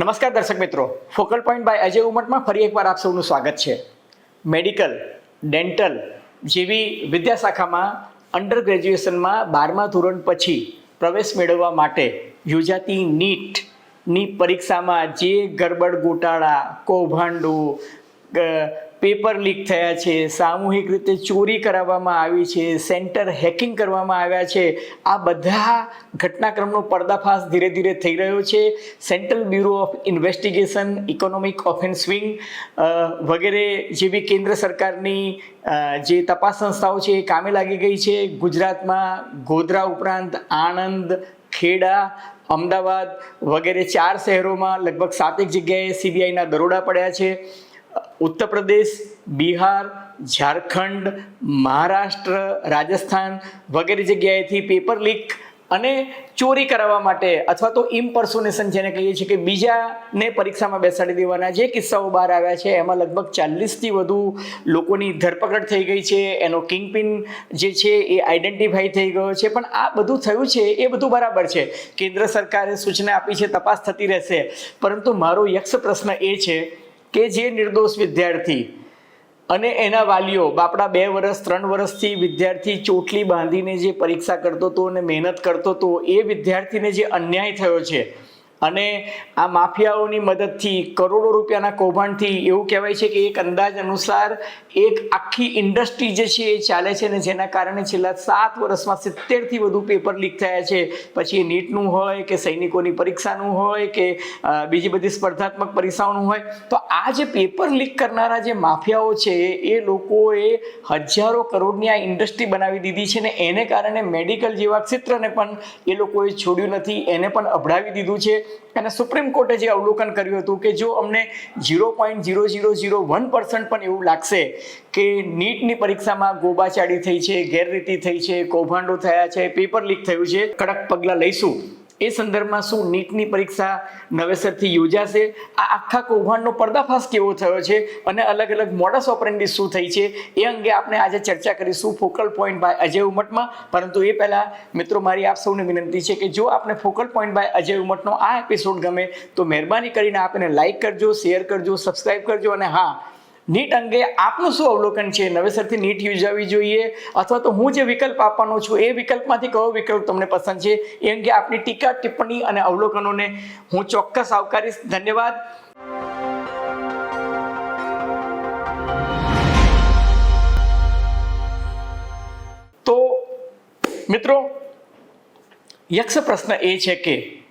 નમસ્કાર દર્શક મિત્રો. ફોકલ પોઈન્ટ બાય અજય ઉમટમાં ફરી એકવાર આપ સૌનું સ્વાગત છે. મેડિકલ ડેન્ટલ જેવી વિદ્યાશાખામાં અંડર ગ્રેજ્યુએશનમાં બારમા ધોરણ પછી પ્રવેશ મેળવવા માટે યોજાતી નીટની પરીક્ષામાં જે ગરબડ ગોટાળા, કૌભાંડો પેપર લીક થયા છે, સામૂહિક રીતે ચોરી કરાવવામાં આવી છે, સેન્ટર હેકિંગ કરવામાં આવ્યા છે. આ બધા ઘટનાક્રમનો પર્દાફાશ ધીરે ધીરે થઈ રહ્યો છે. Central bureau of investigation, economic offence wing વગેરે જેવી કેન્દ્ર સરકારની જે તપાસ સંસ્થાઓ છે એ કામે લાગી ગઈ છે. ગુજરાતમાં ગોધરા ઉપરાંત આણંદ, ખેડા, અમદાવાદ વગેરે ચાર શહેરોમાં લગભગ સાતેક જગ્યાએ સીબીઆઈના દરોડા પડ્યા છે. ઉત્તર પ્રદેશ બિહાર, ઝારખંડ, મહારાષ્ટ્ર, રાજસ્થાન વગેરે જગ્યાએથી પેપર લીક અને ચોરી કરાવવા માટે અથવા તો ઇમ્પર્સોનેશન જેને કહીએ છીએ કે બીજાને પરીક્ષામાં બેસાડી દેવાના જે કિસ્સાઓ બહાર આવ્યા છે, એમાં લગભગ ચાલીસથી વધુ લોકોની ધરપકડ થઈ ગઈ છે. એનો કિંગપિન જે છે એ આઈડેન્ટિફાઈ થઈ ગયો છે. પણ આ બધું થયું છે એ બધું બરાબર છે. કેન્દ્ર સરકારે સૂચના આપી છે, તપાસ થતી રહેશે. પરંતુ મારો યક્ષ પ્રશ્ન એ છે કે જે નિર્દોષ વિદ્યાર્થી અને એના વાલીઓ, બાપડા બે વર્ષ ત્રણ વર્ષથી વિદ્યાર્થી ચોટલી બાંધીને જે પરીક્ષા કરતો હતો અને મહેનત કરતો હતો, એ વિદ્યાર્થીને જે અન્યાય થયો છે અને આ માફિયાઓની મદદથી કરોડો રૂપિયાના કૌભાંડથી એવું કહેવાય છે કે એક અંદાજ અનુસાર એક આખી ઇન્ડસ્ટ્રી જે છે એ ચાલે છે ને જેના કારણે છેલ્લા સાત વર્ષમાં સિત્તેરથી વધુ પેપર લીક થયા છે. પછી એ નીટનું હોય કે સૈનિકોની પરીક્ષાનું હોય કે બીજી બધી સ્પર્ધાત્મક પરીક્ષાઓનું હોય. તો આ જે પેપર લીક કરનારા જે માફિયાઓ છે એ લોકોએ હજારો કરોડની આ ઇન્ડસ્ટ્રી બનાવી દીધી છે ને એને કારણે મેડિકલ જેવા ક્ષેત્રને પણ એ લોકોએ છોડ્યું નથી. એને પણ અભડાવી દીધું છે. અને સુપ્રીમ કોર્ટે જે અવલોકન કર્યું હતું કે જો અમને zero point zero zero zero one percent પણ એવું લાગશે કે નીટની પરીક્ષામાં ગોબાચાડી થઈ છે, ગેરરીતિ થઈ છે, કૌભાંડો થયા છે પેપર લીક થયું છે, કડક પગલાં લઈશું. એ સંદર્ભમાં શું નીટની પરીક્ષા નવેસરથી યોજાશે? આ આખા કૌભાંડનો પર્દાફાશ કેવો થયો છે? અને અલગ અલગ મોડસ ઓપરેન્ડી શું થઈ છે? એ અંગે આપણે આજે ચર્ચા કરીશું ફોકલ પોઈન્ટ બાય અજય ઉમટમાં. પરંતુ એ પહેલાં, મિત્રો, મારી આપ સૌને વિનંતી છે કે જો આપને ફોકલ પોઈન્ટ બાય અજય ઉમટનો આ એપિસોડ ગમે, તો મહેરબાની કરીને આપને લાઈક કરજો શેર કરજો સબસ્ક્રાઈબ કરજો અને હા નીટ અંગે આપનું શું અવલોકન છે? નવેસરથી નીટ યોજાવી જોઈએ અથવા તો હું જે વિકલ્પ આપવાનો છું એ વિકલ્પમાંથી કયો વિકલ્પ તમને પસંદ છે? એ અંગે આપની ટીકા, ટિપ્પણી અને અવલોકનોને હું ચોક્કસ આવકારીશ. ધન્યવાદ. તો મિત્રો, યક્ષ પ્રશ્ન એ છે કે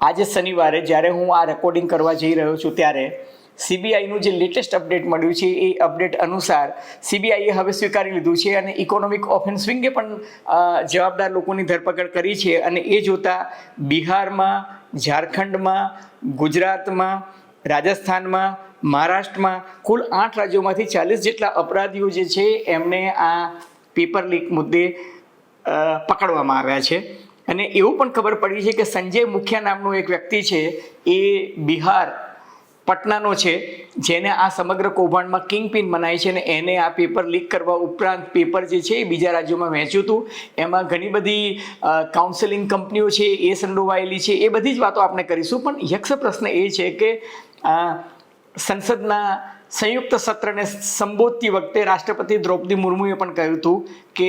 આજે શનિવારે જ્યારે હું આ રેકોર્ડિંગ કરવા જઈ રહ્યો છું ત્યારે સીબીઆઈનું જે લેટેસ્ટ અપડેટ મળ્યું છે, એ અપડેટ અનુસાર સીબીઆઈએ હવે સ્વીકારી લીધું છે અને ઇકોનોમિક ઓફેન્સ વિંગે પણ જવાબદાર લોકોની ધરપકડ કરી છે અને એ જોતા બિહારમાં, ઝારખંડમાં, ગુજરાતમાં, રાજસ્થાનમાં, મહારાષ્ટ્રમાં કુલ આઠ રાજ્યોમાંથી ચાલીસ જેટલા અપરાધીઓ જે છે એમને આ પેપર લીક મુદ્દે પકડવામાં આવ્યા છે. અને એવું પણ ખબર પડી છે કે સંજય મુખિયા નામનો એક વ્યક્તિ છે, એ બિહાર પટનાનો છે, જેને આ સમગ્ર કૌભાંડમાં કિંગ પિન મનાય છે અને એને આ પેપર લીક કરવા ઉપરાંત પેપર જે છે એ બીજા રાજ્યોમાં વહેંચ્યું હતું. એમાં ઘણી બધી કાઉન્સેલિંગ કંપનીઓ છે, એ સંડોવાયેલી છે, એ બધી જ વાતો આપણે કરીશું. પણ યક્ષ પ્રશ્ન એ છે કે સંસદના સંયુક્ત સત્રને સંબોધતી વખતે રાષ્ટ્રપતિ દ્રૌપદી મુર્મુએ પણ કહ્યું હતું કે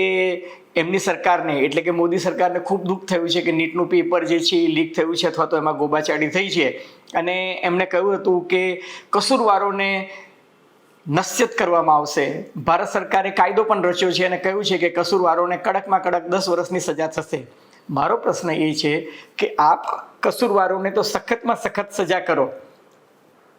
એમની સરકારને, એટલે કે મોદી સરકારને ખૂબ દુઃખ થયું છે કે નીટનું પેપર જે છે એ લીક થયું છે અથવા તો એમાં ગોબાચાડી થઈ છે. અને એમણે કહ્યું હતું કે કસૂરવારોને નશ્યત કરવામાં આવશે. ભારત સરકારે કાયદો પણ રચ્યો છે અને કહ્યું છે કે કસૂરવારોને કડકમાં કડક દસ વર્ષની સજા થશે. મારો પ્રશ્ન એ છે કે આપ કસૂરવારોને તો સખતમાં સખત સજા કરો.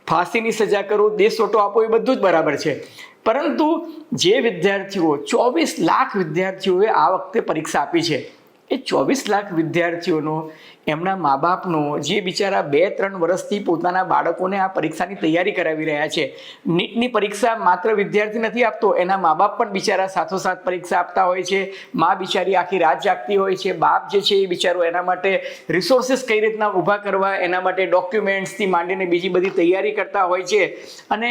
ફાંસીની સજા કરો દેશવટો આપો એ બધું જ બરાબર છે. પરંતુ જે વિદ્યાર્થીઓ, ચોવીસ લાખ વિદ્યાર્થીઓએ આ વખતે પરીક્ષા આપી છે, એ ચોવીસ લાખ વિદ્યાર્થીઓનો એમના મા બાપનો જે બિચારા બે, ત્રણ વર્ષથી પોતાના બાળકોને આ પરીક્ષાની તૈયારી કરાવી રહ્યા છે, નીટની પરીક્ષા માત્ર વિદ્યાર્થી નથી આપતો, એના મા બાપ પણ બિચારા સાથોસાથ પરીક્ષા આપતા હોય છે, મા બિચારી આખી રાત જાગતી હોય છે, બાપ જે છે એ બિચારો એના માટે રિસોર્સિસ કઈ રીતના ઊભા કરવા, એના માટે ડોક્યુમેન્ટ્સથી માંડીને બીજી બધી તૈયારી કરતા હોય છે, અને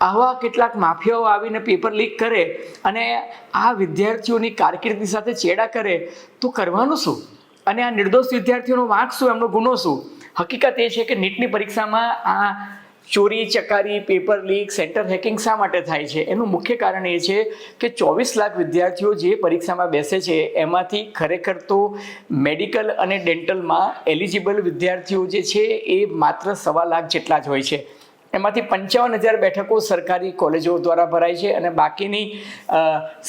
આવા કેટલાક માફિયાઓ આવીને પેપર લીક કરે, અને આ વિદ્યાર્થીઓની કારકિર્દી સાથે ચેડા કરે, તો કરવાનું શું? અને આ નિર્દોષ વિદ્યાર્થીઓનો વાંક શું? એમનો ગુનો શું? હકીકત એ છે કે નીટની પરીક્ષામાં આ ચોરી, ચકારી, પેપર લીક, સેન્ટર હેકિંગ શા માટે થાય છે? એનું મુખ્ય કારણ એ છે કે ચોવીસ લાખ વિદ્યાર્થીઓ જે પરીક્ષામાં બેસે છે, એમાંથી ખરેખર તો મેડિકલ અને ડેન્ટલમાં એલિજિબલ વિદ્યાર્થીઓ જે છે એ માત્ર સવા લાખ જેટલા જ હોય છે. એમાંથી પંચાવન હજાર બેઠકો સરકારી કોલેજો દ્વારા ભરાય છે અને બાકીની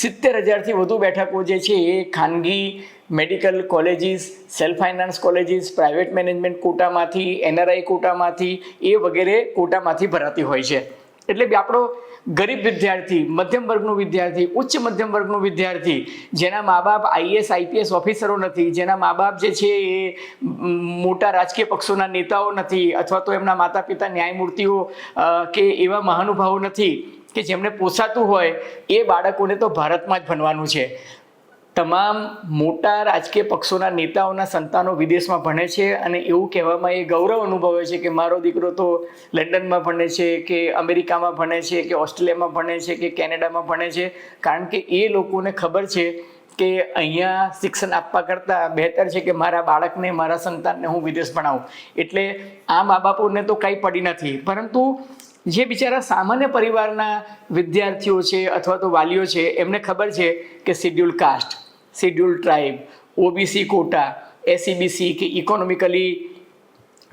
સિત્તેર હજારથી વધુ બેઠકો જે છે એ ખાનગી medical colleges, self finance colleges, private management કોટામાંથી, NRI કોટામાંથી એ વગેરે કોટામાંથી ભરાતી હોય છે. એટલે બી આપણો ગરીબ વિદ્યાર્થી, મધ્યમ વર્ગનો વિદ્યાર્થી, ઉચ્ચ મધ્યમ વર્ગનો વિદ્યાર્થી, જેના મા બાપ આઈએસ આઈપીએસ ઓફિસરો નથી, જેના મા બાપ જે છે એ મોટા રાજકીય પક્ષોના નેતાઓ નથી, અથવા તો એમના માતા પિતા ન્યાયમૂર્તિઓ કે એવા મહાનુભાવો નથી, કે જેમને પોસાતું હોય, એ બાળકોને તો ભારતમાં જ ભણવાનું છે. તમામ મોટા રાજકીય પક્ષોના નેતાઓના સંતાનો વિદેશમાં ભણે છે અને એવું કહેવામાં એ ગૌરવ અનુભવે છે કે મારો દીકરો તો લંડનમાં ભણે છે કે અમેરિકામાં ભણે છે કે ઓસ્ટ્રેલિયામાં ભણે છે કે કેનેડામાં ભણે છે. કારણ કે એ લોકોને ખબર છે કે અહીંયા શિક્ષણ આપવા કરતાં બહેતર છે કે મારા બાળકને, મારા સંતાનને હું વિદેશ ભણાવું. એટલે આ મા બાપોને તો કંઈ પડી નથી. પરંતુ જે બિચારા સામાન્ય પરિવારના વિદ્યાર્થીઓ છે અથવા તો વાલીઓ છે, એમને ખબર છે કે schedule caste schedule tribe OBC quota SEBC કે ઇકોનોમિકલી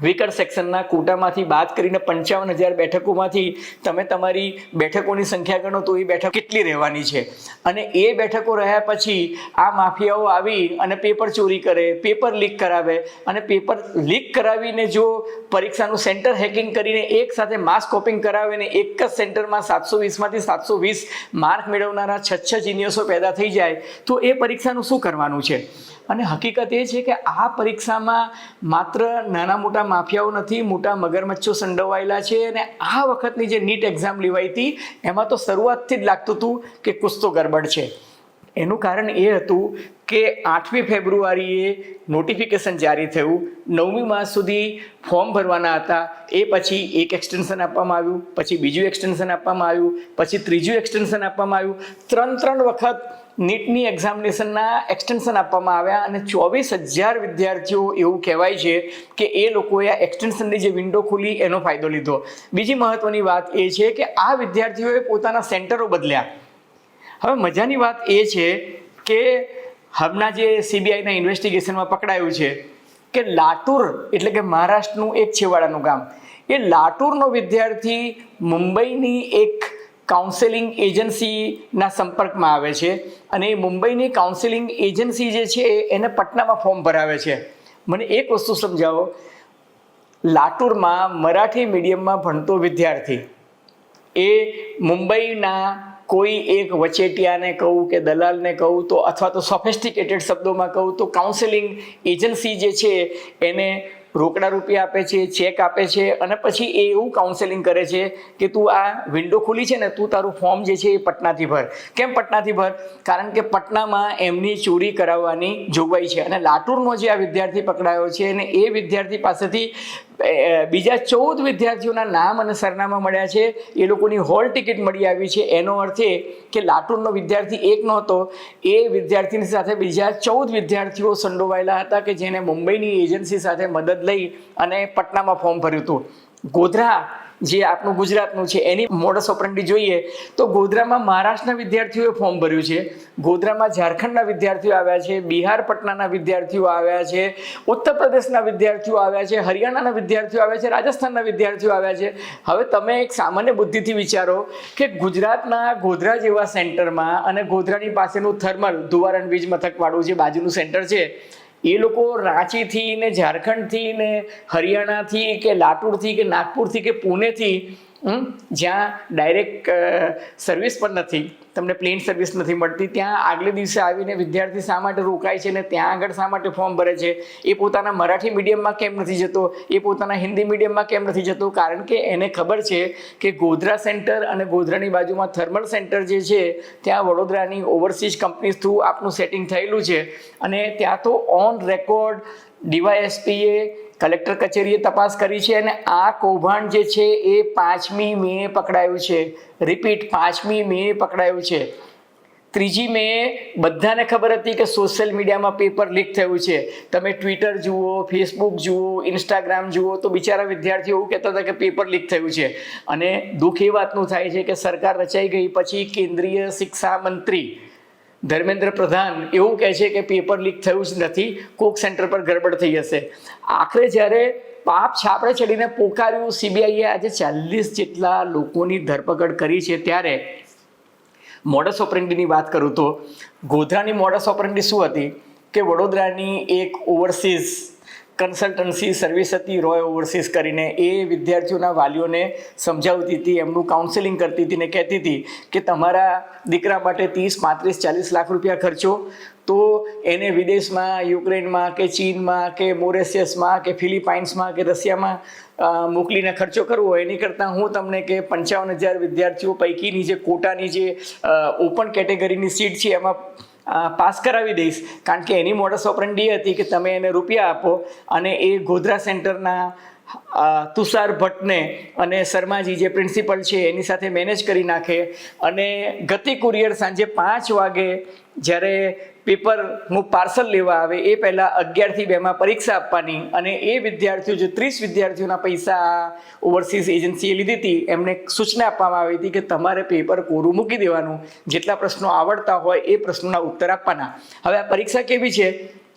વીકર સેક્શનના કોટામાંથી બાદ કરીને પંચાવન હજાર બેઠકોમાંથી તમે તમારી બેઠકોની સંખ્યા ગણો તો એ બેઠક કેટલી રહેવાની છે? અને એ બેઠકો રહ્યા પછી આ માફિયાઓ આવી અને પેપર ચોરી કરે, પેપર લીક કરાવે અને પેપર લીક કરાવીને જો પરીક્ષાનું સેન્ટર હેકિંગ કરીને એક સાથે માસ કોપિંગ કરાવે ને એક જ સેન્ટરમાં સાતસો વીસમાંથી સાતસો વીસ માર્ક મેળવનારા છ છ જીનિયસો પેદા થઈ જાય, તો એ પરીક્ષાનું શું કરવાનું છે? અને હકીકત એ છે કે આ પરીક્ષામાં માત્ર નાના મોટા માફિયાઓ નથી, મોટા મગરમચ્છો સંડોવાયેલા છે અને આ વખતની જે નીટ એક્ઝામ લેવાઈ હતી, એમાં તો શરૂઆતથી જ લાગતું હતું કે કુછ તો ગરબડ છે. એનું કારણ એ હતું કે આઠમી ફેબ્રુઆરીએ નોટિફિકેશન જારી થયું. નવમી માસ સુધી ફોર્મ ભરવાના હતા. એ પછી એક એક્સટેન્શન આપવામાં આવ્યું, પછી બીજું એક્સટેન્શન આપવામાં આવ્યું, પછી ત્રીજું એક્સટેન્શન આપવામાં આવ્યું. ત્રણ ત્રણ વખત નીટની એક્ઝામિનેશનના એક્સટેન્શન આપવામાં આવ્યા અને ચોવીસ હજાર વિદ્યાર્થીઓ એવું કહેવાય છે કે એ લોકોએ આ એક્સટેન્શનની જે વિન્ડો ખુલી એનો ફાયદો લીધો. બીજી મહત્વની વાત એ છે કે આ વિદ્યાર્થીઓએ પોતાના સેન્ટરો બદલ્યા. હવે મજાની વાત એ છે કે હમણાં જે સીબીઆઈના ઇન્વેસ્ટિગેશનમાં પકડાયું છે કે લાતુર એટલે કે મહારાષ્ટ્રનું એક છેવાડાનું ગામ. એ લાતુરનો વિદ્યાર્થી મુંબઈની એક કાઉન્સેલિંગ એજન્સીના સંપર્કમાં આવે છે અને એ મુંબઈની કાઉન્સેલિંગ એજન્સી જે છે એને પટનામાં ફોર્મ ભરાવે છે. મને એક વસ્તુ સમજાવો. લાતુરમાં મરાઠી મીડિયમમાં ભણતો વિદ્યાર્થી એ મુંબઈના કોઈ એક વચેટિયાને કહું કે દલાલને કહું તો અથવા તો સોફેસ્ટિકેટેડ શબ્દોમાં કહું તો કાઉન્સેલિંગ એજન્સી જે છે એને રોકડા રૂપિયા આપે છે ચેક આપે છે અને પછી એ એવું કાઉન્સેલિંગ કરે છે કે તું આ વિન્ડો ખુલી છે ને તું તારું ફોર્મ જે છે એ પટનાથી ભર. કેમ પટનાથી ભર? કારણ કે પટનામાં એમની ચોરી કરાવવાની જોગવાઈ છે અને લાટુરનો જે આ વિદ્યાર્થી પકડાયો છે અને એ વિદ્યાર્થી પાસેથી બીજા ચૌદ વિદ્યાર્થીઓના નામ અને સરનામા મળ્યા છે. એ લોકોની હોલ ટિકિટ મળી આવી છે. એનો અર્થ એ કે લાટુરનો વિદ્યાર્થી એક નહોતો. એ વિદ્યાર્થીની સાથે બીજા ચૌદ વિદ્યાર્થીઓ સંડોવાયેલા હતા કે જેને મુંબઈની એજન્સી સાથે મદદ લઈ અને પટનામાં ફોર્મ ભર્યું હતું. ગોધરા જે આપણું ગુજરાતનું છે, એની મોડસ ઓપરંડી જોઈએ, તો ગોધરામાં મહારાષ્ટ્રના વિદ્યાર્થીઓએ ફોર્મ ભર્યું છે. ગોધરામાં ઝારખંડના વિદ્યાર્થીઓ આવ્યા છે, બિહાર પટનાના વિદ્યાર્થીઓ આવ્યા છે, ઉત્તર પ્રદેશના વિદ્યાર્થીઓ આવ્યા છે, હરિયાણાના વિદ્યાર્થીઓ આવ્યા છે, રાજસ્થાનના વિદ્યાર્થીઓ આવ્યા છે. હવે તમે એક સામાન્ય બુદ્ધિથી વિચારો કે ગુજરાતના ગોધરા જેવા સેન્ટરમાં અને ગોધરાની પાસેનું થર્મલ ધુવારણ વીજ મથકવાળું જે બાજુનું સેન્ટર છે એ લોકો રાંચીથી ને ઝારખંડથી ને હરિયાણાથી કે લાતુરથી કે નાગપુરથી કે પુણેથી જ્યાં ડાયરેક્ટ સર્વિસ પણ નથી. તમને પ્લેન સર્વિસ નથી મળતી. ત્યાં આગલે દિવસે આવીને વિદ્યાર્થી શા માટે રોકાય છે ને ત્યાં આગળ શા માટે ફોર્મ ભરે છે? એ પોતાના મરાઠી મીડિયમમાં કેમ નથી જતો? એ પોતાના હિન્દી મીડિયમમાં કેમ નથી જતો? કારણ કે એને ખબર છે કે ગોધરા સેન્ટર અને ગોધરાની બાજુમાં થર્મલ સેન્ટર જે છે, ત્યાં વડોદરાની ઓવરસીઝ કંપનીઝ થ્રુ આપનું સેટિંગ થયેલું છે. અને ત્યાં તો ઓન રેકોર્ડ ડીવાયએસપીએ કલેક્ટર કચેરીએ તપાસ કરી છે અને આ કૌભાંડ જે છે એ પાંચમી મે પકડાયું છે. રિપીટ, પાંચમી મે પકડાયું છે. ત્રીજી મે બધાને ખબર હતી કે સોશિયલ મીડિયામાં પેપર લીક થયું છે. તમે ટ્વિટર જુઓ, ફેસબુક જુઓ, ઇન્સ્ટાગ્રામ જુઓ, તો બિચારા વિદ્યાર્થીઓ એવું કહેતા હતા કે પેપર લીક થયું છે. અને દુઃખ એ વાતનું થાય છે કે સરકાર રચાઈ ગઈ, પછી કેન્દ્રીય શિક્ષા મંત્રી ધર્મેન્દ્ર પ્રધાન એવું કહે છે કે પેપર લીક થયું જ નથી, કોક સેન્ટર પર ગડબડ થઈ હશે. આખરે જ્યારે પાપ છાપડે ચડીને પોકાર્યું સીબીઆઈએ આજે ચાલીસ જેટલા લોકોની ધરપકડ કરી છે ત્યારે મોડસ ઓપરેન્ડીની વાત કરું તો ગોધરાની મોડસ ઓપરેન્ડી શું હતી કે વડોદરાની એક ઓવરસીઝ કન્સલ્ટન્સી સર્વિસ હતી રોય ઓવરસીઝ કરીને. એ વિદ્યાર્થીઓના વાલીઓને સમજાવતી હતી, એમનું કાઉન્સેલિંગ કરતી હતી ને કહેતી હતી કે તમારા દીકરા માટે ત્રીસ, પાંત્રીસ, ચાલીસ લાખ રૂપિયા ખર્ચો. તો એને વિદેશમાં, યુક્રેનમાં કે ચીનમાં કે મોરેશિયસમાં કે ફિલિપાઇન્સમાં કે રશિયામાં મોકલીને ખર્ચો કરવો એની કરતાં હું તમને કે પંચાવન હજાર વિદ્યાર્થીઓ પૈકીની જે કોટાની જે ઓપન કેટેગરીની સીટ છે, એમાં પાસ કરાવી દઈશ. કારણ કે એની મોડસ ઓપરેન્ડી હતી કે તમે એને રૂપિયા આપો અને એ ગોધરા સેન્ટરના તુષાર ભટ્ટને અને શર્માજી જે પ્રિન્સિપલ છે, એની સાથે મેનેજ કરી નાખે. અને ગતિ કુરિયર સાંજે પાંચ વાગે જ્યારે પેપરનું પાર્સલ લેવા આવે, એ પહેલાં અગિયારથી બેમાં પરીક્ષા આપવાની અને એ વિદ્યાર્થીઓ, જે ત્રીસ વિદ્યાર્થીઓના પૈસા ઓવરસીઝ એજન્સીએ લીધી હતી, એમને સૂચના આપવામાં આવી હતી કે તમારે પેપર કોરું મૂકી દેવાનું. જેટલા પ્રશ્નો આવડતા હોય એ પ્રશ્નોના ઉત્તર આપવાના. હવે આ પરીક્ષા કેવી છે?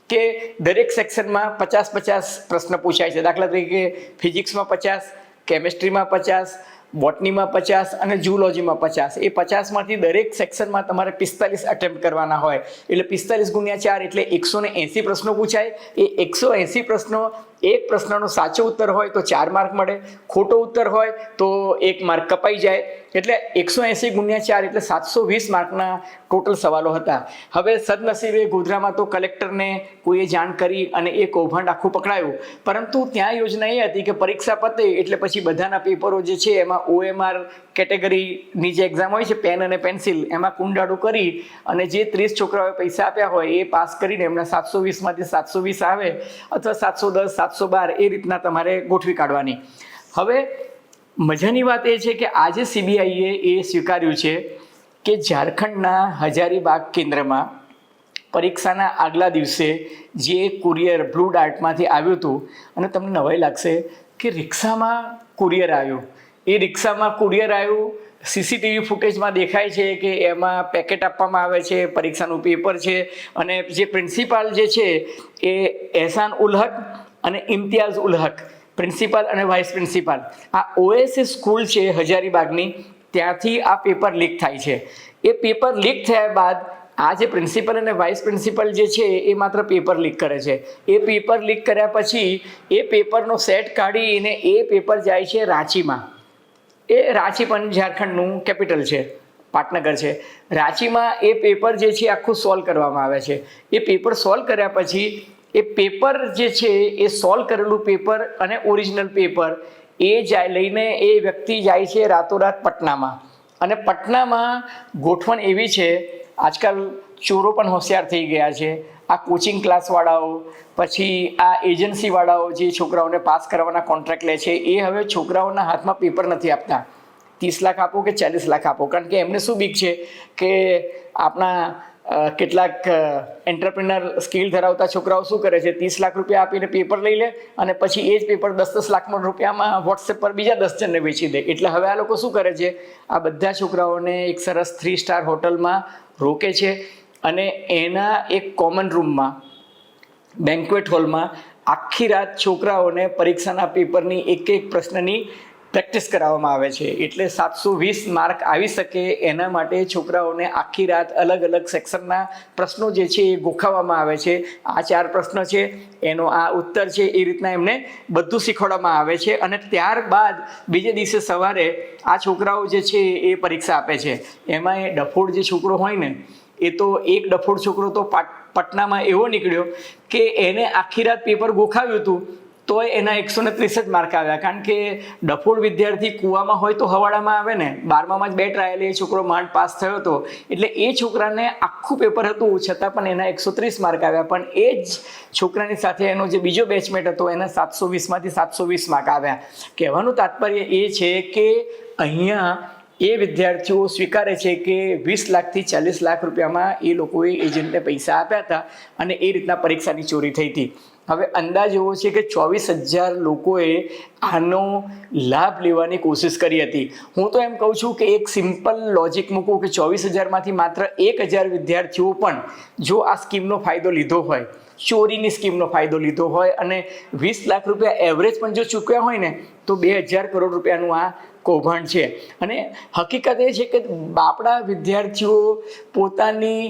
કે દરેક સેક્શનમાં પચાસ પચાસ પ્રશ્ન પૂછાય છે. દાખલા તરીકે ફિઝિક્સમાં પચાસ, કેમેસ્ટ્રીમાં પચાસ, બોટનીમાં પચાસ અને જુલોજીમાં પચાસ. એ પચાસમાંથી દરેક સેક્શનમાં તમારે પિસ્તાલીસ અટેમ્પ્ટ કરવાના હોય. એટલે પિસ્તાલીસ ગુણ્યા ચાર એટલે એકસો ને એંસી પ્રશ્નો પૂછાય. એ એકસો એંસી પ્રશ્નો એક પ્રશ્નનો સાચો ઉત્તર હોય તો ચાર માર્ક મળે, ખોટો ઉત્તર હોય તો એક માર્ક કપાઈ જાય. એટલે એકસો એંસી ગુણ્યા ચાર એટલે સાતસો વીસ માર્કના ટોટલ સવાલો હતા. હવે સદનસીબે ગોધરામાં તો કલેક્ટરને કોઈએ જાણ કરી અને એ કૌભાંડ આખું પકડાયું. પરંતુ ત્યાં યોજના એ હતી કે પરીક્ષા પતે એટલે પછી બધાના પેપરો જે છે એમાં ઓએમઆર કેટેગરીની જે એક્ઝામ હોય છે પેન અને પેન્સિલ એમાં કુંડાળું કરી અને જે ત્રીસ છોકરાઓએ પૈસા આપ્યા હોય, એ પાસ કરીને એમના સાતસો વીસમાંથી સાતસો વીસ આવે અથવા સાતસો દસ, સાતસો બાર, એ રીતના તમારે ગોઠવી કાઢવાની. હવે, મજાની વાત એ છે કે આજે સીબીઆઈએ એ સ્વીકાર્યું છે કે ઝારખંડના હજારીબાગ કેન્દ્રમાં પરીક્ષાના આગલા દિવસે જે કુરિયર બ્લુ ડાર્ટમાંથી આવ્યું હતું, અને તમને નવાઈ લાગશે કે રિક્ષામાં કુરિયર આવ્યું. એ રિક્ષામાં કુરિયર આવ્યું. સીસીટીવી ફૂટેજમાં દેખાય છે કે એમાં પેકેટ આપવામાં આવે છે, પરીક્ષાનું પેપર છે અને જે પ્રિન્સિપાલ જે છે એ એહસાન ઉલ અને ઇમ્તિયાઝ ઉલ પ્રિન્સિપાલ અને વાઇસ પ્રિન્સિપાલ. આ ઓએસએસ સ્કૂલ છે હજારીબાગની, ત્યાંથી આ પેપર લીક થાય છે. એ પેપર લીક થયા બાદ આ જે પ્રિન્સિપલ અને વાઇસ પ્રિન્સિપલ જે છે એ માત્ર પેપર લીક કરે છે. એ પેપર લીક કર્યા પછી એ પેપરનો સેટ કાઢીને એ પેપર જાય છે રાંચીમાં. એ રાંચી પણ ઝારખંડનું કેપિટલ છે, પાટનગર છે. રાંચીમાં એ પેપર જે છે આખું સોલ્વ કરવામાં આવે છે. એ પેપર સોલ્વ કર્યા પછી એ પેપર જે છે એ સોલ્વ કરેલું પેપર અને ઓરિજિનલ પેપર એ જાય લઈને એ વ્યક્તિ જાય છે રાતોરાત પટનામાં. અને પટનામાં ગોઠવણ એવી છે, આજકાલ ચોરો પણ હોશિયાર થઈ ગયા છે. આ કોચિંગ ક્લાસવાળાઓ પછી આ એજન્સીવાળાઓ જે છોકરાઓને પાસ કરવાના કોન્ટ્રાક્ટ લે છે, એ હવે છોકરાઓના હાથમાં પેપર નથી આપતા. ત્રીસ લાખ આપો કે ચાલીસ લાખ આપો? કારણ કે એમને શું બીક છે કે આપણા કેટલાક એન્ટરપ્રિનર સ્કિલ ધરાવતા છોકરાઓ શું કરે છે? ત્રીસ લાખ રૂપિયા આપીને પેપર લઈ લે અને પછી એ જ પેપર દસ દસ લાખમાં રૂપિયામાં વોટ્સએપ પર બીજા દસ જણને વેચી દે. એટલે હવે આ લોકો શું કરે છે? આ બધા છોકરાઓને એક સરસ થ્રી સ્ટાર હોટલમાં રોકે છે. અને એના એક કોમન રૂમમાં બેન્ક્વેટ હોલમાં આખી રાત છોકરાઓને પરીક્ષાના પેપરની એક એક પ્રશ્નની પ્રેક્ટિસ કરાવવામાં આવે છે. એટલે સાતસો વીસ માર્ક આવી શકે એના માટે છોકરાઓને આખી રાત અલગ અલગ સેક્શનના પ્રશ્નો જે છે એ ગોખાવવામાં આવે છે. આ ચાર પ્રશ્ન છે, એનો આ ઉત્તર છે, એ રીતના એમને બધું શીખવાડવામાં આવે છે. અને ત્યારબાદ બીજે દિવસે સવારે આ છોકરાઓ જે છે એ પરીક્ષા આપે છે. એમાં એ ડફોડ જે છોકરો હોય ને એ તો એક ડફોડ છોકરો તો પાટ, પટનામાં એવો નીકળ્યો કે એને આખી રાત પેપર ગોખાવ્યું હતું, તોય એના એકસો ને ત્રીસ જ માર્ક આવ્યા. કારણ કે ડફોડ વિદ્યાર્થી કૂવામાં હોય તો હવાડામાં આવે ને, બારમામાં જ બે ટ્રાયલ એ છોકરો માંડ પાસ થયો હતો. એટલે એ છોકરાને આખું પેપર હતું, છતાં પણ એના એકસો ત્રીસ માર્ક આવ્યા. પણ એ જ છોકરાની સાથે એનો જે બીજો બેચમેટ હતો, એના સાતસો વીસમાંથી સાતસો વીસ માર્ક આવ્યા. કહેવાનું તાત્પર્ય એ છે કે અહીંયા એ વિદ્યાર્થીઓ સ્વીકારે છે કે વીસ લાખથી ચાલીસ લાખ રૂપિયામાં એ લોકોએ એજન્ટને પૈસા આપ્યા હતા અને એ રીતના પરીક્ષાની ચોરી થઈ હતી. હવે અંદાજ એવો છે કે ચોવીસ હજાર લોકોએ આનો લાભ લેવાની કોશિશ કરી હતી. હું તો એમ કહું છું કે એક સિમ્પલ લોજિક મૂકું કે ચોવીસ હજારમાંથી માત્ર એક હજાર વિદ્યાર્થીઓ પણ જો આ સ્કીમનો ફાયદો લીધો હોય, ચોરીની સ્કીમનો ફાયદો લીધો હોય અને વીસ લાખ રૂપિયા એવરેજ પણ જો ચૂક્યા હોય ને તો બે હજાર કરોડ રૂપિયાનું આ કૌભાંડ છે. અને હકીકત એ છે કે બાપડા વિદ્યાર્થીઓ પોતાની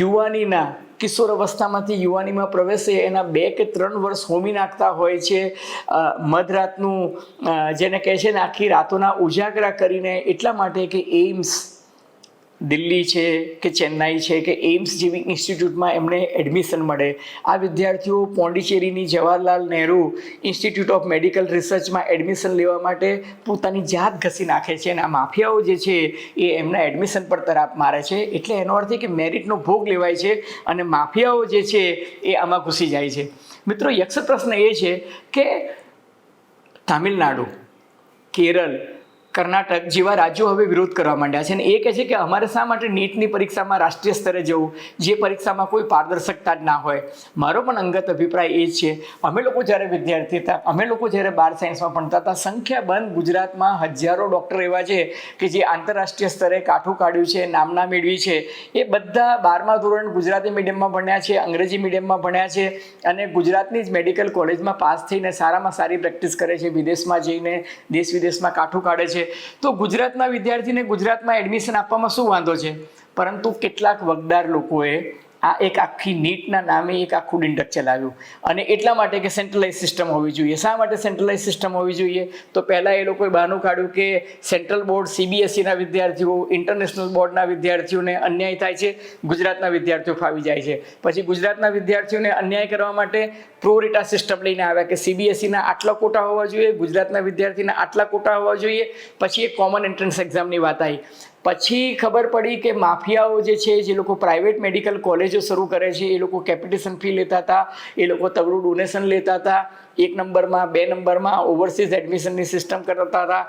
યુવાનીના કિશોર અવસ્થામાંથી યુવાનીમાં પ્રવેશે એના બે કે ત્રણ વર્ષ હોમી નાખતા હોય છે. મધરાતનું જેને કહે છે ને આખી રાતોના ઉજાગરા કરીને એટલા માટે કે એઇમ્સ દિલ્હી છે કે ચેન્નાઈ છે કે એઇમ્સ જેવી ઇન્સ્ટિટ્યૂટમાં એમને એડમિશન મળે. આ વિદ્યાર્થીઓ પોંડિચેરીની Jawaharlal Nehru institute of medical રિસર્ચમાં admission લેવા માટે પોતાની જાત ઘસી નાખે છે અને આ માફિયાઓ જે છે એ એમના એડમિશન પર તરાપ મારે છે. એટલે એનો અર્થ એ કે મેરિટનો ભોગ લેવાય છે અને માફિયાઓ જે છે એ આમાં ઘૂસી જાય છે. મિત્રો યક્ષ પ્રશ્ન એ છે કે તામિલનાડુ, કેરળ કર્ણાટક જેવા રાજ્યો હવે વિરોધ કરવા માંડ્યા છે અને એ કહે છે કે અમારે શા માટે નીટની પરીક્ષામાં રાષ્ટ્રીય સ્તરે જવું? જે પરીક્ષામાં કોઈ પારદર્શકતા જ ના હોય. મારો પણ અંગત અભિપ્રાય એ છે. અમે લોકો જ્યારે વિદ્યાર્થી હતા, અમે લોકો જ્યારે બાર સાયન્સમાં ભણતા હતા, સંખ્યાબંધ ગુજરાતમાં હજારો ડૉક્ટર એવા છે કે જે આંતરરાષ્ટ્રીય સ્તરે કાઠું કાઢ્યું છે, નામના મેળવી છે. એ બધા બારમા ધોરણ ગુજરાતી મીડિયમમાં ભણ્યા છે, અંગ્રેજી મીડિયમમાં ભણ્યા છે અને ગુજરાતની જ મેડિકલ કોલેજમાં પાસ થઈને સારામાં સારી પ્રેક્ટિસ કરે છે, વિદેશમાં જઈને દેશ વિદેશમાં કાઠું કાઢે છે. તો ગુજરાતના વિદ્યાર્થીને ગુજરાતમાં એડમિશન આપવામાં શું વાંધો છે? પરંતુ કેટલાક વગદાર લોકોએ આ એક આખી નીટના નામે એક આખું ડિંડક ચલાવ્યું. અને એટલા માટે કે સેન્ટ્રલાઇઝ સિસ્ટમ હોવી જોઈએ. શા માટે સેન્ટ્રલાઇઝ સિસ્ટમ હોવી જોઈએ? તો પહેલાં એ લોકોએ બહાનું કાઢ્યું કે સેન્ટ્રલ બોર્ડ સીબીએસઈના વિદ્યાર્થીઓ ઇન્ટરનેશનલ બોર્ડના વિદ્યાર્થીઓને અન્યાય થાય છે, ગુજરાતના વિદ્યાર્થીઓ ફાવી જાય છે. પછી ગુજરાતના વિદ્યાર્થીઓને અન્યાય કરવા માટે પ્રોરિટા સિસ્ટમ લઈને આવ્યા કે સીબીએસઈના આટલા કોટા હોવા જોઈએ, ગુજરાતના વિદ્યાર્થીના આટલા કોટા હોવા જોઈએ. પછી એ કોમન એન્ટ્રન્સ એક્ઝામની વાત આવી. પછી ખબર પડી કે માફિયાઓ જે છે, જે લોકો પ્રાઇવેટ મેડિકલ કોલેજો શરૂ કરે છે, એ લોકો કેપિટેશન ફી લેતા હતા, એ લોકો તગડું ડોનેશન લેતા હતા. એક નંબરમાં, બે નંબરમાં ઓવરસીઝ એડમિશનની સિસ્ટમ કરતા હતા.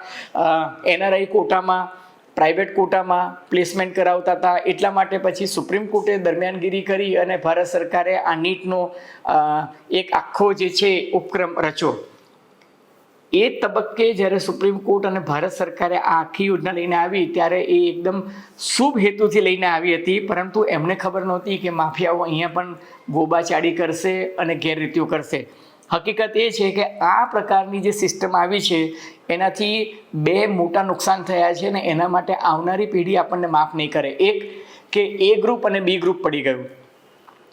એનઆરઆઈ કોટામાં પ્રાઇવેટ કોટામાં પ્લેસમેન્ટ કરાવતા હતા. એટલા માટે પછી સુપ્રીમ કોર્ટે દરમિયાનગીરી કરી અને ભારત સરકારે આ નીટનો એક આખો જે છે, ઉપક્રમ રચ્યો. એ તબક્કે જ્યારે સુપ્રીમ કોર્ટ અને ભારત સરકારે આ આખી યોજના લઈને આવી, ત્યારે એ એકદમ શુભ હેતુથી લઈને આવી હતી. પરંતુ એમને ખબર નહોતી કે માફિયાઓ અહીંયા પણ ગોબાચાડી કરશે અને ગેરરીતિઓ કરશે. હકીકત એ છે કે આ પ્રકારની જે સિસ્ટમ આવી છે, એનાથી બે મોટા નુકસાન થયા છે અને એના માટે આવનારી પેઢી આપણને માફ નહીં કરે. એક, કે એ ગ્રુપ અને બી ગ્રુપ પડી ગયું.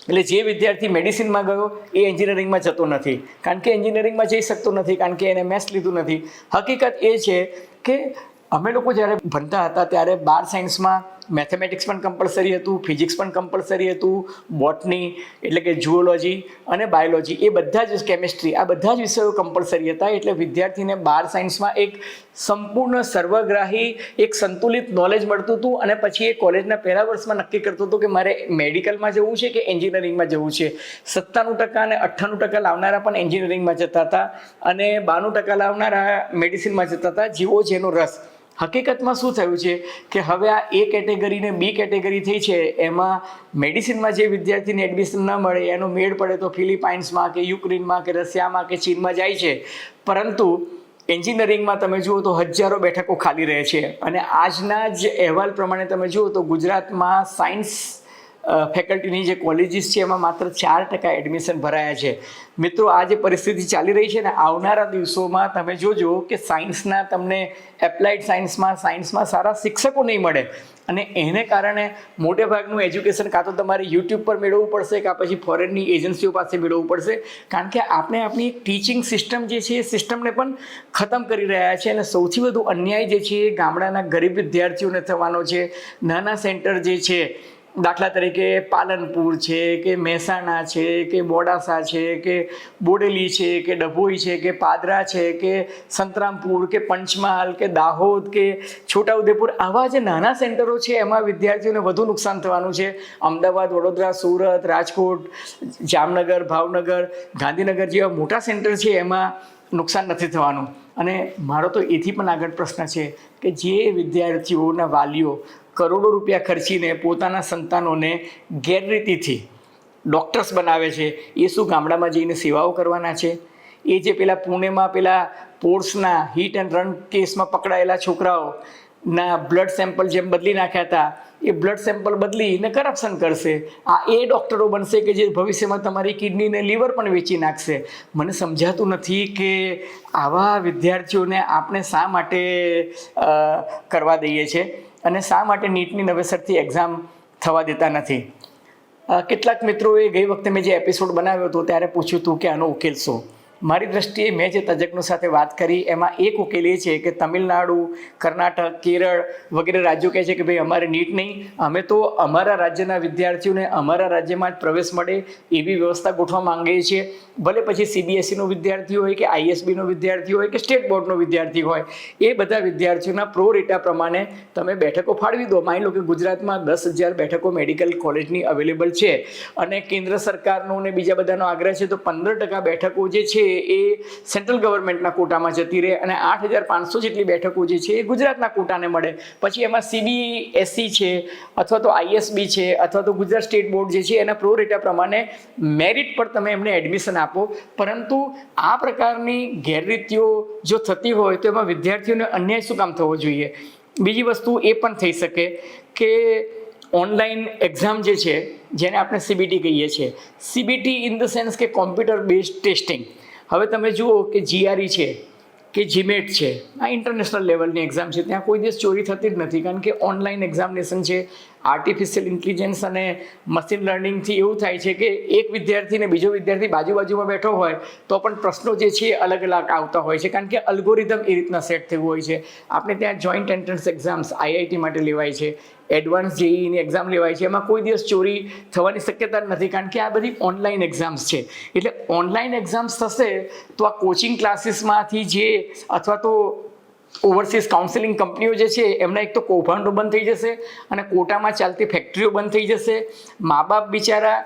એટલે જે વિદ્યાર્થી મેડિસિનમાં ગયો, એ એન્જિનિયરિંગમાં જતો નથી. કારણ કે એન્જિનિયરિંગમાં જઈ શકતો નથી, કારણ કે એને મેથ્સ લીધું નથી. હકીકત એ છે કે અમે લોકો જ્યારે ભણતા હતા, ત્યારે બાર સાયન્સમાં મેથેમેટિક્સ પણ કમ્પલસરી હતું ફિઝિક્સ પણ કમ્પલસરી હતું બોટની એટલે કે જુઓલોજી અને બાયોલોજી એ બધા જ કેમિસ્ટ્રી આ બધા જ વિષયો કમ્પલસરી હતા એટલે વિદ્યાર્થીને બાર સાયન્સમાં એક સંપૂર્ણ સર્વગ્રાહી, એક સંતુલિત નોલેજ મળતું હતું અને પછી એ કોલેજના પહેલા વર્ષમાં નક્કી કરતું હતું કે મારે મેડિકલમાં જવું છે કે એન્જિનિયરિંગમાં જવું છે. સત્તાણું ટકા અને અઠ્ઠાણું ટકા લાવનારા પણ એન્જિનિયરિંગમાં જતા હતા અને બાણું ટકા લાવનારા મેડિસિનમાં જતા હતા જેવો જેનો રસ. હકીકતમાં શું થયું છે કે હવે આ એ કેટેગરી ને બી કેટેગરી થઈ છે, એમાં મેડિસિનમાં જે વિદ્યાર્થીને એડમિશન ન મળે, એનો મેળ પડે તો ફિલિપાઇન્સમાં કે યુક્રેનમાં કે રશિયામાં કે ચીનમાં જાય છે. પરંતુ એન્જિનિયરિંગમાં તમે જુઓ તો હજારો બેઠકો ખાલી રહે છે. અને આજના જ અહેવાલ પ્રમાણે તમે જુઓ તો ગુજરાતમાં સાયન્સ ફેકલ્ટીની જે કોલેજીસ છે, એમાં માત્ર ચાર ટકા એડમિશન ભરાયા છે. મિત્રો, આ જે પરિસ્થિતિ ચાલી રહી છે ને, આવનારા દિવસોમાં તમે જોજો કે સાયન્સના તમને એપ્લાઇડ સાયન્સમાં સાયન્સમાં સારા શિક્ષકો નહીં મળે. અને એને કારણે મોટેભાગનું એજ્યુકેશન કાં તો તમારે યુટ્યુબ પર મેળવવું પડશે, કાં પછી ફોરેનની એજન્સીઓ પાસે મેળવવું પડશે. કારણ કે આપણે આપણી ટીચિંગ સિસ્ટમ જે છે, એ સિસ્ટમને પણ ખતમ કરી રહ્યા છે. અને સૌથી વધુ અન્યાય જે છે, એ ગામડાના ગરીબ વિદ્યાર્થીઓને થવાનો છે. નાના સેન્ટર જે છે દાખલા તરીકે પાલનપુર છે, કે મહેસાણા છે, કે મોડાસા છે, કે બોડેલી છે, કે ડભોઈ છે, કે પાદરા છે, કે સંતરામપુર, કે પંચમહાલ, કે દાહોદ, કે છોટાઉદેપુર, આવા જે નાના સેન્ટરો છે, એમાં વિદ્યાર્થીઓને વધુ નુકસાન થવાનું છે. અમદાવાદ, વડોદરા, સુરત, રાજકોટ, જામનગર, ભાવનગર, ગાંધીનગર જેવા મોટા સેન્ટર છે, એમાં નુકસાન નથી થવાનું. અને મારો તો એથી પણ આગળ પ્રશ્ન છે કે જે વિદ્યાર્થીઓના વાલીઓ કરોડો રૂપિયા ખર્ચીને પોતાના સંતાનોને ગેરરીતિથી ડૉક્ટર્સ બનાવે છે. એ શું ગામડામાં જઈને સેવાઓ કરવાના છે? એ જે પેલા પુણેમાં પેલા પોર્ટ્સના હિટ એન્ડ રન કેસમાં પકડાયેલા છોકરાઓ ના બ્લડ સેમ્પલ જેમ બદલી નાખ્યા હતા, એ બ્લડ સેમ્પલ બદલીને કરપ્શન કરશે. આ એ ડૉક્ટરો બનશે કે જે ભવિષ્યમાં તમારી કિડનીને લીવર પણ વેચી નાખશે. મને સમજાતું નથી કે આવા વિદ્યાર્થીઓને આપણે શા માટે કરવા દઈએ છીએ અને શા માટે નીટની નવેસરથી એક્ઝામ થવા દેતા નથી? કેટલાક મિત્રોએ ગઈ વખતે મેં જે એપિસોડ બનાવ્યો હતો, ત્યારે પૂછ્યું હતું કે આનો ઉકેલ શું? મારી દ્રષ્ટિએ મેં જે તજજ્ઞો સાથે વાત કરી, એમાં એક ઉકેલ એ છે કે તમિલનાડુ, કર્ણાટક, કેરળ વગેરે રાજ્યો કહે છે કે ભાઈ અમારે નીટ નહીં. અમે તો અમારા રાજ્યના વિદ્યાર્થીઓને અમારા રાજ્યમાં જ પ્રવેશ મળે એવી વ્યવસ્થા ગોઠવા માંગીએ છીએ. ભલે પછી સીબીએસઈનો વિદ્યાર્થી હોય કે આઈએસબીનો વિદ્યાર્થી હોય કે સ્ટેટ બોર્ડનો વિદ્યાર્થી હોય, એ બધા વિદ્યાર્થીઓના પ્રો રેટા પ્રમાણે તમે બેઠકો ફાળવી દો. માની લો કે ગુજરાતમાં દસ હજાર બેઠકો મેડિકલ કોલેજની અવેલેબલ છે અને કેન્દ્ર સરકારનો ને બીજા બધાનો આગ્રહ છે, તો પંદર ટકા બેઠકો જે છે એ સેન્ટ્રલ ગવર્મેન્ટના કોટામાં જતી રહે અને આઠ હજાર પાંચસો જેટલી બેઠકો જે છે એ ગુજરાતના કોટાને મળે. પછી એમાં સીબીએસસી છે, અથવા તો આઈએસબી છે, અથવા તો ગુજરાત સ્ટેટ બોર્ડ જે છે એના પ્રોરેટા પ્રમાણે મેરિટ પર તમે એમને એડમિશન આપો. પરંતુ આ પ્રકારની ગેરરીતિઓ જો થતી હોય તો એમાં વિદ્યાર્થીઓને અન્યાય શું કામ થવો જોઈએ? બીજી વસ્તુ એ પણ થઈ શકે કે ઓનલાઈન એક્ઝામ જે છે, જેને આપણે સીબીટી કહીએ છીએ. સીબીટી ઇન ધ સેન્સ કે કોમ્પ્યુટર બેઝ ટેસ્ટિંગ હવે તમે જુઓ કે જીઆરઈ છે, કે જીમેટ છે, આ ઇન્ટરનેશનલ લેવલની એક્ઝામ છે, ત્યાં કોઈ દિવસ ચોરી થતી જ નથી, કારણ કે ઓનલાઈન એક્ઝામિનેશન છે આર્ટિફિશિયલ ઇન્ટેલિજન્સ અને મશીન લર્નિંગથી એવું થાય છે કે એક વિદ્યાર્થીને બીજો વિદ્યાર્થી બાજુ બાજુમાં બેઠો હોય, તો પણ પ્રશ્નો જે છે એ અલગ અલગ આવતા હોય છે. કારણ કે અલ્ગોરિધમ એ રીતના સેટ થયું હોય છે. આપણે ત્યાં જોઈન્ટ એન્ટ્રન્સ એક્ઝામ્સ આઈઆઈટી માટે લેવાય છે. એડવાન્સ જેઈની એક્ઝામ લેવાય છે. એમાં કોઈ દિવસ ચોરી થવાની શક્યતા નથી. કારણ કે આ બધી ઓનલાઈન એક્ઝામ્સ છે. એટલે ઓનલાઈન એક્ઝામ્સ થશે તો આ કોચિંગ ક્લાસીસમાંથી જે અથવા તો ઓવરસીઝ કાઉન્સિલિંગ કંપનીઓ જે છે, એમના એક તો કૌભાંડો બંધ થઈ જશે અને કોટામાં ચાલતી ફેક્ટરીઓ બંધ થઈ જશે. મા બાપ બિચારા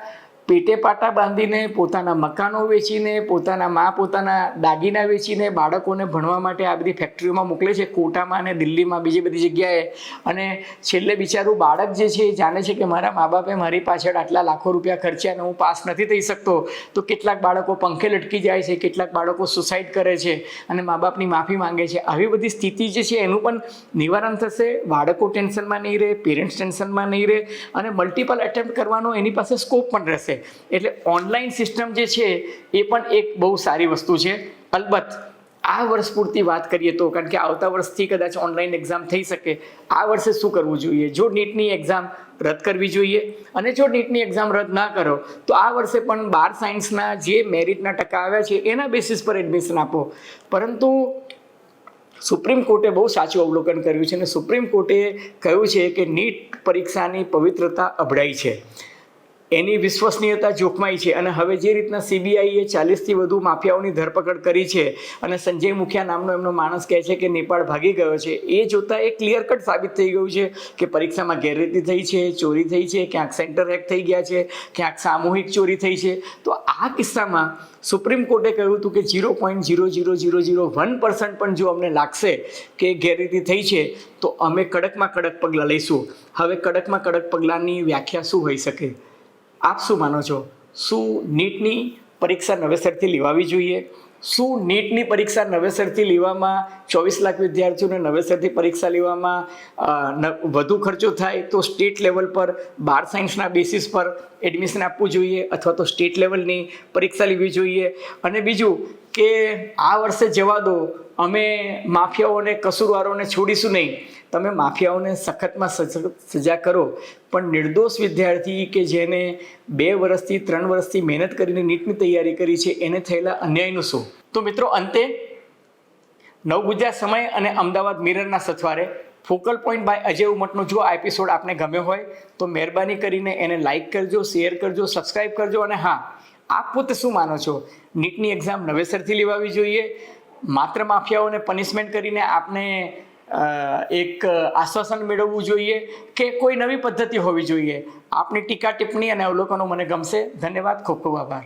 પેટે પાટા બાંધીને, પોતાના મકાનો વેચીને, પોતાના મા, પોતાના દાગીના વેચીને બાળકોને ભણવા માટે આ બધી ફેક્ટરીઓમાં મોકલે છે. કોટામાં અને દિલ્હીમાં બીજી બધી જગ્યાએ. અને છેલ્લે બિચારું બાળક જે છે એ જાણે છે કે મારા મા બાપે મારી પાછળ આટલા લાખો રૂપિયા ખર્ચ્યા અને હું પાસ નથી થઈ શકતો. તો કેટલાક બાળકો પંખે લટકી જાય છે, કેટલાક બાળકો સુસાઇડ કરે છે અને મા બાપની માફી માંગે છે. આવી બધી સ્થિતિ જે છે એનું પણ નિવારણ થશે. બાળકો ટેન્શનમાં નહીં રહે, પેરેન્ટ્સ ટેન્શનમાં નહીં રહે અને મલ્ટિપલ એટેમ્પ્ટ કરવાનો એની પાસે સ્કોપ પણ રહેશે. એટલે ઓનલાઈન સિસ્ટમ જે છે, એ પણ એક બહુ સારી વસ્તુ છે. અલબત્ત, આ વર્ષ પૂરતી વાત કરીએ તો, કારણ કે આવતા વર્ષથી કદાચ ઓનલાઈન એક્ઝામ થઈ શકે, આ વર્ષે શું કરવું જોઈએ? જો નીટની એક્ઝામ રદ કરવી જોઈએ અને જો નીટની એક્ઝામ રદ ના કરો, તો આ વર્ષે પણ બાર સાયન્સના જે મેરિટના ટકા આવ્યા છે, એના બેસિસ પર એડમિશન આપો. પરંતુ સુપ્રીમ કોર્ટે બહુ સાચું અવલોકન કર્યું છે અને સુપ્રીમ કોર્ટે કહ્યું છે કે નીટ પરીક્ષાની પવિત્રતા અભડાઈ છે. એની વિશ્વસનીયતા જોખમાઈ છે અને હવે જે રીતના સીબીઆઈએ ચાલીસથી વધુ માફિયાઓની ધરપકડ કરી છે અને સંજય મુખિયા નામનો એમનો માણસ કહે છે કે નેપાળ ભાગી ગયો છે, એ જોતાં એ ક્લિયર કટ સાબિત થઈ ગયું છે કે પરીક્ષામાં ગેરરીતિ થઈ છે, ચોરી થઈ છે, ક્યાંક સેન્ટર હેક થઈ ગયા છે, ક્યાંક સામૂહિક ચોરી થઈ છે. તો આ કિસ્સામાં સુપ્રીમ કોર્ટે કહ્યું હતું કે zero point zero zero zero zero one percent પણ જો અમને લાગશે કે ગેરરીતિ થઈ છે, તો અમે કડકમાં કડક પગલાં લઈશું. હવે કડકમાં કડક પગલાંની વ્યાખ્યા શું હોઈ શકે? આપ શું માનો છો? શું નીટની પરીક્ષા નવેસરથી લેવાવી જોઈએ? શું નીટની પરીક્ષા નવેસરથી લેવામાં ચોવીસ લાખ વિદ્યાર્થીઓને નવેસરથી પરીક્ષા લેવામાં વધુ ખર્ચો થાય તો સ્ટેટ લેવલ પર, બાર સાયન્સના બેસિસ પર એડમિશન આપવું જોઈએ અથવા તો સ્ટેટ લેવલની પરીક્ષા લેવી જોઈએ? અને બીજું કે આ વર્ષે જવા દો, અમે માફિયાઓને, કસૂરવારોને છોડીશું નહીં. તમે માફિયાઓને સખતમાં સજ- કરો. પણ નિર્દોષ વિદ્યાર્થી કે જેને બે વર્ષથી ત્રણ વર્ષથી મહેનત કરીને નીટની તૈયારી કરી છે, એને થયેલા અન્યાયનું શું? તો મિત્રો, અંતે નવ ગુજરાત સમય અને અમદાવાદ મિરરના સથવારે ફોકલ પોઈન્ટ બાય અજય ઉમટનો જો આ એપિસોડ આપને ગમ્યો હોય, તો મહેરબાની કરીને એને લાઇક કરજો, શેર કરજો, સબસ્ક્રાઇબ કરજો અને હા, આપ પોતે શું માનો છો? નીટની એક્ઝામ નવેસરથી લેવાવી જોઈએ? માત્ર માફિયાઓને પનિશમેન્ટ કરીને આપને એક આશ્વાસન મેળવવું જોઈએ કે કોઈ નવી પદ્ધતિ હોવી જોઈએ. આપની ટીકા, ટિપ્પણી અને અવલોકનો મને ગમશે. ધન્યવાદ. ખૂબ ખૂબ આભાર.